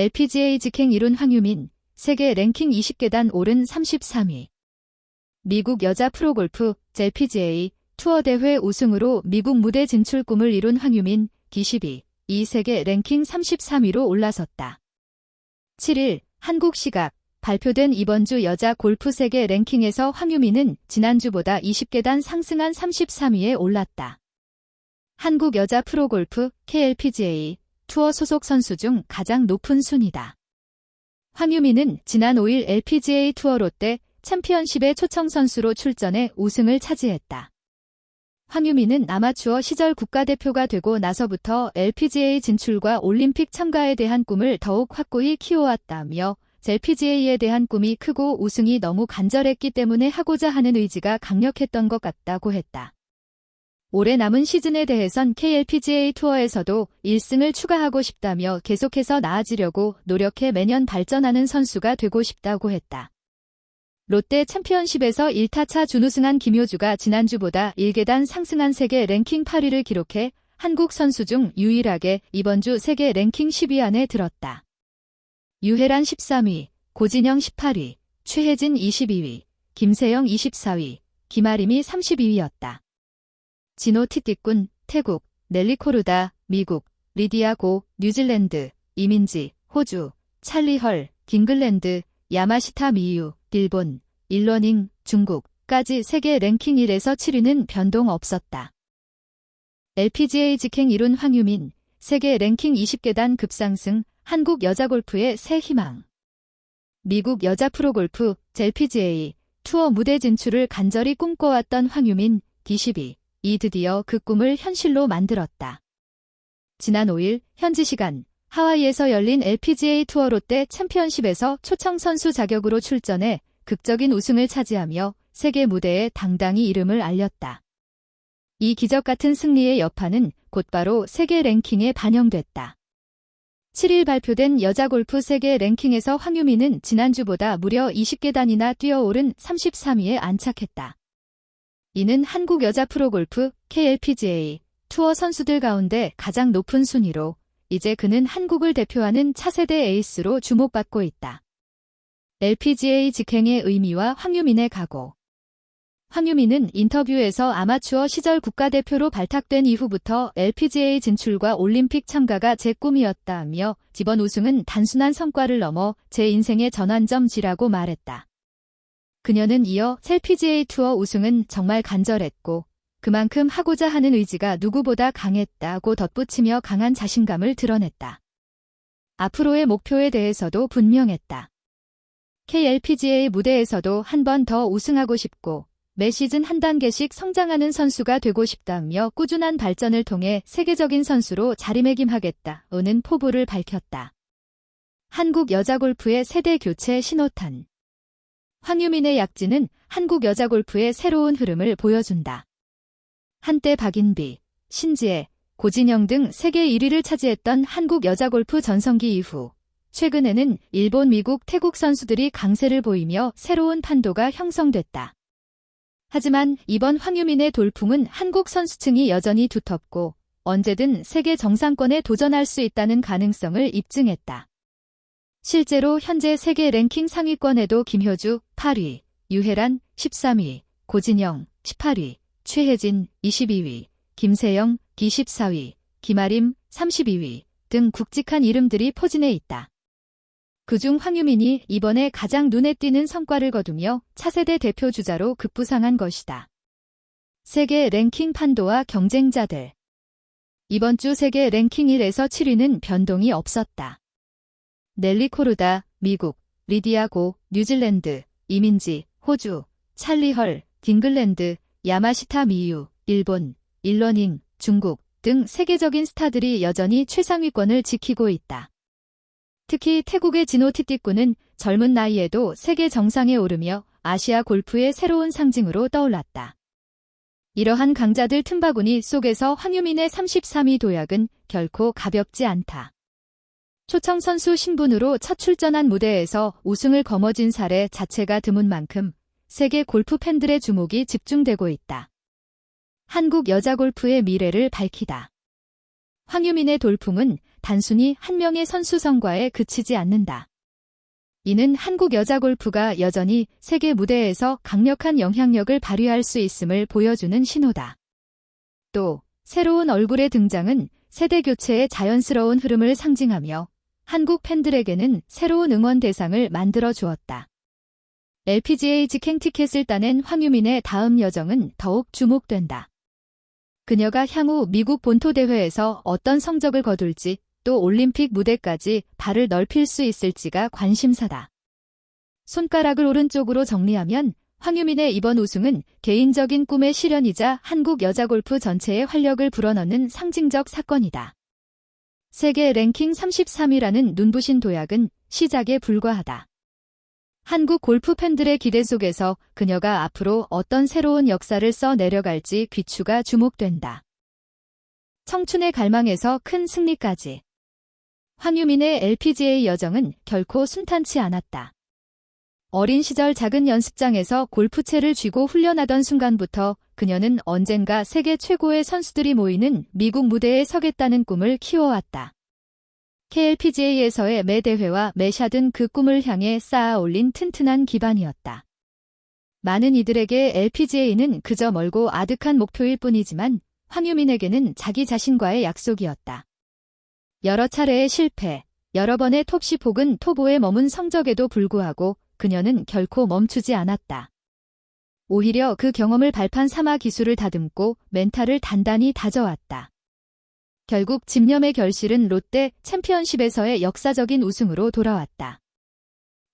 LPGA 직행 이룬 황유민, 세계 랭킹 20계단 오른 33위. 미국 여자 프로골프 LPGA 투어 대회 우승으로 미국 무대 진출 꿈을 이룬 황유민, 기시비, 이 세계 랭킹 33위로 올라섰다. 7일 한국 시각 발표된 이번 주 여자 골프 세계 랭킹에서 황유민은 지난주보다 20계단 상승한 33위에 올랐다. 한국 여자 프로골프 KLPGA 투어 소속 선수 중 가장 높은 순위다. 황유민은 지난 5일 LPGA 투어 롯데 챔피언십의 초청 선수로 출전해 우승을 차지했다. 황유민은 아마추어 시절 국가대표가 되고 나서부터 LPGA 진출과 올림픽 참가에 대한 꿈을 더욱 확고히 키워왔다며 LPGA에 대한 꿈이 크고 우승이 너무 간절했기 때문에 하고자 하는 의지가 강력했던 것 같다고 했다. 올해 남은 시즌에 대해선 KLPGA 투어에서도 1승을 추가하고 싶다며 계속해서 나아지려고 노력해 매년 발전하는 선수가 되고 싶다고 했다. 롯데 챔피언십에서 1타차 준우승한 김효주가 지난주보다 1계단 상승한 세계 랭킹 8위를 기록해 한국 선수 중 유일하게 이번 주 세계 랭킹 10위 안에 들었다. 유혜란 13위, 고진영 18위, 최혜진 22위, 김세영 24위, 김아림이 32위였다. 진호 티띠꾼, 태국, 넬리 코르다, 미국, 리디아 고, 뉴질랜드, 이민지, 호주, 찰리 헐, 깅글랜드, 야마시타 미유, 일본, 일러닝, 중국까지 세계 랭킹 1에서 7위는 변동 없었다. LPGA 직행 이룬 황유민, 세계 랭킹 20계단 급상승, 한국 여자 골프의 새 희망. 미국 여자 프로골프 LPGA 투어 무대 진출을 간절히 꿈꿔왔던 황유민, D12, 이 드디어 그 꿈을 현실로 만들었다. 지난 5일 현지 시간 하와이에서 열린 LPGA 투어 롯데 챔피언십에서 초청 선수 자격으로 출전해 극적인 우승을 차지하며 세계 무대에 당당히 이름을 알렸다. 이 기적 같은 승리의 여파는 곧바로 세계 랭킹에 반영됐다. 7일 발표된 여자 골프 세계 랭킹에서 황유미는 지난주보다 무려 20계단이나 뛰어오른 33위에 안착했다. 이는 한국 여자 프로골프 KLPGA 투어 선수들 가운데 가장 높은 순위로 이제 그는 한국을 대표하는 차세대 에이스로 주목받고 있다. LPGA 직행의 의미와 황유민의 각오 황유민은 인터뷰에서 아마추어 시절 국가대표로 발탁된 이후부터 LPGA 진출과 올림픽 참가가 제 꿈이었다며 이번 우승은 단순한 성과를 넘어 제 인생의 전환점지라고 말했다. 그녀는 이어 LPGA 투어 우승은 정말 간절했고 그만큼 하고자 하는 의지가 누구보다 강했다고 덧붙이며 강한 자신감을 드러냈다. 앞으로의 목표에 대해서도 분명했다. KLPGA 무대에서도 한 번 더 우승하고 싶고 매 시즌 한 단계씩 성장하는 선수가 되고 싶다며 꾸준한 발전을 통해 세계적인 선수로 자리매김하겠다는 포부를 밝혔다. 한국 여자 골프의 세대 교체 신호탄 황유민의 약진은 한국 여자 골프의 새로운 흐름을 보여준다. 한때 박인비, 신지혜, 고진영 등 세계 1위를 차지했던 한국 여자 골프 전성기 이후 최근에는 일본, 미국, 태국 선수들이 강세를 보이며 새로운 판도가 형성됐다. 하지만 이번 황유민의 돌풍은 한국 선수층이 여전히 두텁고 언제든 세계 정상권에 도전할 수 있다는 가능성을 입증했다. 실제로 현재 세계 랭킹 상위권에도 김효주 8위, 유혜란 13위, 고진영 18위, 최혜진 22위, 김세영 24위, 김아림 32위 등 굵직한 이름들이 포진해 있다. 그중 황유민이 이번에 가장 눈에 띄는 성과를 거두며 차세대 대표 주자로 급부상한 것이다. 세계 랭킹 판도와 경쟁자들 이번 주 세계 랭킹 1에서 7위는 변동이 없었다. 넬리 코르다, 미국, 리디아 고, 뉴질랜드, 이민지, 호주, 찰리 헐, 딩글랜드, 야마시타 미유, 일본, 일러닝, 중국 등 세계적인 스타들이 여전히 최상위권을 지키고 있다. 특히 태국의 진호 티띠꾼은 젊은 나이에도 세계 정상에 오르며 아시아 골프의 새로운 상징으로 떠올랐다. 이러한 강자들 틈바구니 속에서 황유민의 33위 도약은 결코 가볍지 않다. 초청 선수 신분으로 첫 출전한 무대에서 우승을 거머쥔 사례 자체가 드문 만큼 세계 골프 팬들의 주목이 집중되고 있다. 한국 여자 골프의 미래를 밝히다. 황유민의 돌풍은 단순히 한 명의 선수 성과에 그치지 않는다. 이는 한국 여자 골프가 여전히 세계 무대에서 강력한 영향력을 발휘할 수 있음을 보여주는 신호다. 또, 새로운 얼굴의 등장은 세대 교체의 자연스러운 흐름을 상징하며 한국 팬들에게는 새로운 응원 대상을 만들어 주었다. LPGA 직행 티켓을 따낸 황유민의 다음 여정은 더욱 주목된다. 그녀가 향후 미국 본토 대회에서 어떤 성적을 거둘지 또 올림픽 무대까지 발을 넓힐 수 있을지가 관심사다. 손가락을 오른쪽으로 정리하면 황유민의 이번 우승은 개인적인 꿈의 실현이자 한국 여자 골프 전체의 활력을 불어넣는 상징적 사건이다. 세계 랭킹 33위라는 눈부신 도약은 시작에 불과하다. 한국 골프 팬들의 기대 속에서 그녀가 앞으로 어떤 새로운 역사를 써 내려갈지 귀추가 주목된다. 청춘의 갈망에서 큰 승리까지. 황유민의 LPGA 여정은 결코 순탄치 않았다. 어린 시절 작은 연습장에서 골프채를 쥐고 훈련하던 순간부터 그녀는 언젠가 세계 최고의 선수들이 모이는 미국 무대에 서겠다는 꿈을 키워왔다. KLPGA에서의 매 대회와 매 샷은 그 꿈을 향해 쌓아 올린 튼튼한 기반이었다. 많은 이들에게 LPGA는 그저 멀고 아득한 목표일 뿐이지만 황유민에게는 자기 자신과의 약속이었다. 여러 차례의 실패, 여러 번의 톱10 혹은 톱5에 머문 성적에도 불구하고 그녀는 결코 멈추지 않았다. 오히려 그 경험을 발판 삼아 기술을 다듬고 멘탈을 단단히 다져왔다. 결국 집념의 결실은 롯데 챔피언십에서의 역사적인 우승으로 돌아왔다.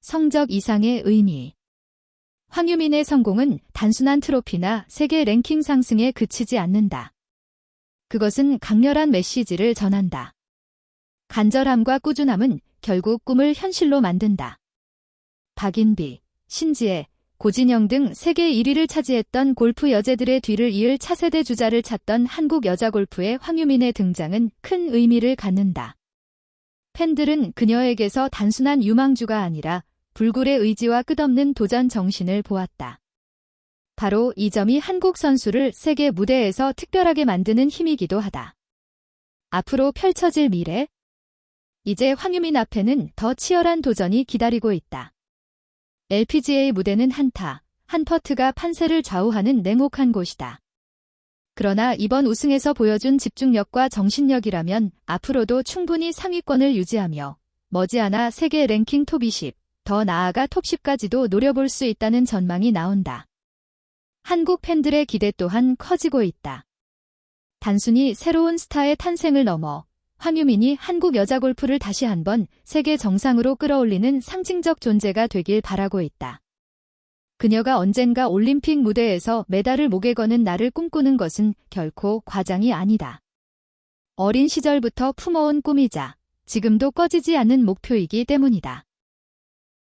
성적 이상의 의미 황유민의 성공은 단순한 트로피나 세계 랭킹 상승에 그치지 않는다. 그것은 강렬한 메시지를 전한다. 간절함과 꾸준함은 결국 꿈을 현실로 만든다. 박인비, 신지혜, 고진영 등 세계 1위를 차지했던 골프 여제들의 뒤를 이을 차세대 주자를 찾던 한국 여자 골프의 황유민의 등장은 큰 의미를 갖는다. 팬들은 그녀에게서 단순한 유망주가 아니라 불굴의 의지와 끝없는 도전 정신을 보았다. 바로 이 점이 한국 선수를 세계 무대에서 특별하게 만드는 힘이기도 하다. 앞으로 펼쳐질 미래? 이제 황유민 앞에는 더 치열한 도전이 기다리고 있다. LPGA 무대는 한타, 한 퍼트가 판세를 좌우하는 냉혹한 곳이다. 그러나 이번 우승에서 보여준 집중력과 정신력이라면 앞으로도 충분히 상위권을 유지하며 머지않아 세계 랭킹 톱 20, 더 나아가 톱 10까지도 노려볼 수 있다는 전망이 나온다. 한국 팬들의 기대 또한 커지고 있다. 단순히 새로운 스타의 탄생을 넘어 황유민이 한국 여자 골프를 다시 한번 세계 정상으로 끌어올리는 상징적 존재가 되길 바라고 있다. 그녀가 언젠가 올림픽 무대에서 메달을 목에 거는 날을 꿈꾸는 것은 결코 과장이 아니다. 어린 시절부터 품어온 꿈이자 지금도 꺼지지 않는 목표이기 때문이다.